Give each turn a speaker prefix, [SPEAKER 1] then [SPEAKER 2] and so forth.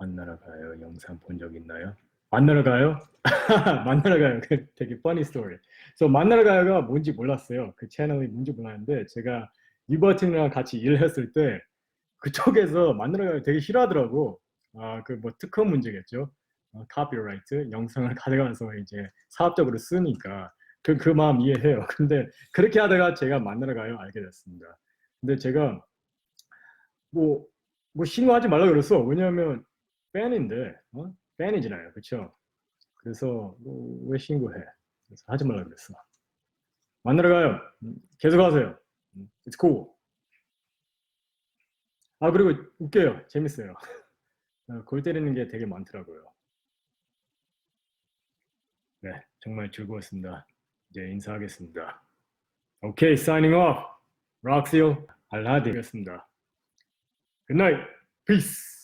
[SPEAKER 1] 만나러 가요. 영상 본 적 있나요? 만나러 가요? 만나러 가요. 그 되게 funny story. So 만나러 가요가 뭔지 몰랐어요. 그 채널이 뭔지 몰랐는데 제가 유버틴이랑 같이 일했을 때 그쪽에서 만나러 가요 되게 싫어하더라고. 아 그 뭐 특허 문제겠죠. 어, 카피라이트 영상을 가져가서 이제 사업적으로 쓰니까 그 그 마음 이해해요. 근데 그렇게 하다가 제가 만나러 가요 알게 됐습니다. 근데 제가 뭐, 뭐 신고하지 말라 그랬어. 왜냐하면 팬인데, 어? 팬이잖아요. 그쵸? 그래서 뭐, 왜 신고해? 그래서 하지 말라 그랬어. 만나러 가요. 음, 계속 하세요. 음, It's cool. 아, 그리고 웃겨요. 재밌어요. 어, 골 때리는 게 되게 많더라고요. 네, 정말 즐거웠습니다. 이제 인사하겠습니다. 오케이, signing off. 락시오 알라디였습니다. Good night. Peace.